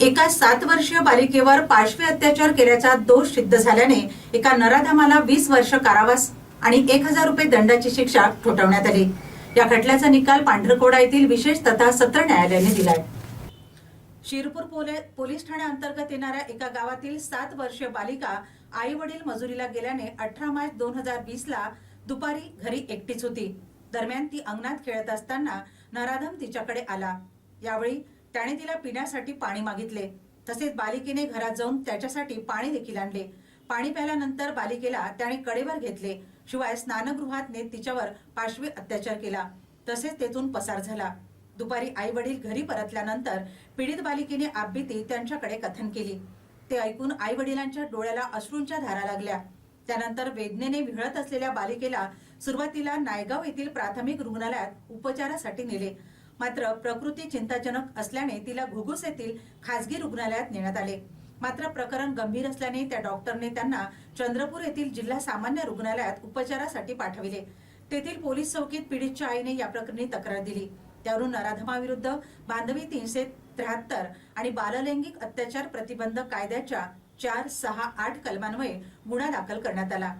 एका सात वर्षीय बालिकेवर पाशवी अत्याचार केल्याचा दोष सिद्ध झाल्याने एका नराधमाला वीस वर्ष कारावास आणि एक हजार रुपये दंडाची शिक्षा ठोठवण्यात आली. या खटल्याचा निकाल पांढरकोडा येथील विशेष तथा सत्र न्यायालयाने दिलाय. शिरपूर पोले- पोलीस ठाण्याअंतर्गत येणाऱ्या एका गावातील सात वर्षीय बालिका आई वडील मजुरीला गेल्याने अठरा मार्च दोन हजार वीस ला दुपारी घरी एकटीच होती. दरम्यान ती अंगणात खेळत असताना नराधम तिच्याकडे आला. यावेळी त्याने तिला पिण्यासाठी पाणी मागितले. तसेच बालिकेने घरात जाऊन त्याच्यासाठी पाणी देखील आणले. पाणी प्यायल्यानंतर बालिकेला त्याने कडेवर घेतले. शिवाय स्नानगृहात नेत तिच्यावर पाशवी अत्याचार केला. तसेच तेथून पसार झाला. दुपारी आई वडील घरी परतल्यानंतर पीडित बालिकेने आपबीती त्यांच्याकडे कथन केली. ते ऐकून आई वडिलांच्या डोळ्याला अश्रूंच्या धारा लागल्या. त्यानंतर वेदनेने विहळत असलेल्या बालिकेला सुरुवातीला नायगाव येथील प्राथमिक रुग्णालयात उपचारासाठी नेले. मात्र प्रकृती चिंताजनक असल्याने तिला घुगुस येथील खासगी रुग्णालयात नेण्यात आले. मात्र प्रकरण गंभीर असल्याने त्या डॉक्टरने त्यांना चंद्रपूर येथील जिल्हा सामान्य रुग्णालयात उपचारासाठी पाठविले. तेथील पोलीस चौकीत पीडितच्या आईने या प्रकरणी तक्रार दिली. त्यावरून नराधमाविरुद्ध बांधवी तीनशे त्र्याहत्तर आणि बाललैंगिक अत्याचार प्रतिबंध कायद्याच्या चार सहा आठ कलमांमुळे गुन्हा दाखल करण्यात आला.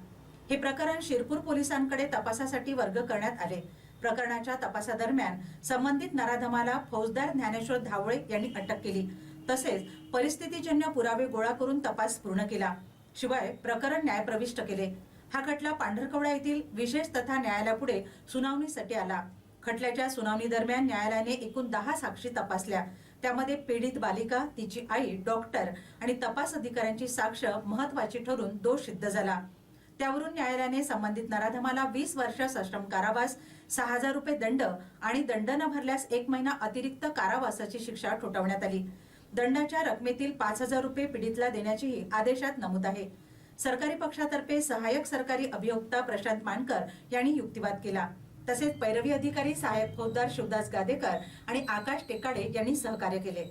हे प्रकरण शिरपूर पोलिसांकडे तपासासाठी वर्ग करण्यात आले. प्रकरणाच्या तपासादरम्यान संबंधित नराधमाला फौजदार ज्ञानेश्वर धावळे यांनी अटक केली. तसेच परिस्थितीजन्य पुरावे गोळा करून तपास पूर्ण केला. शिवाय प्रकरण न्यायप्रविष्ट केले. हा खटला पांढरकवडा येथील विशेष तथा न्यायालयापुढे सुनावणीसाठी आला. खटल्याच्या सुनावणी दरम्यान न्यायालयाने एकूण दहा साक्षी तपासल्या. त्यामध्ये पीडित बालिका तिची आई डॉक्टर आणि तपास अधिकाऱ्यांची साक्ष महत्वाची ठरून दोष सिद्ध झाला. त्यावरून न्यायालयाने संबंधित नराधमाला वीस वर्ष सश्रम कारावास सहा हजार रुपये दंड आणि दंड न भरल्यास एक महिना अतिरिक्त कारावासाची शिक्षा ठोठावण्यात आली. दंडाच्या रकमेतील पाच हजार रुपये पीडितला देण्याचीही आदेशात नमूद आहे. सरकारी पक्षातर्फे सहाय्यक सरकारी अभियोक्ता प्रशांत मानकर यांनी युक्तिवाद केला. तसेच पैरवी अधिकारी सहाय्यक फौजदार शिवदास गादेकर आणि आकाश टेकाडे यांनी सहकार्य केले.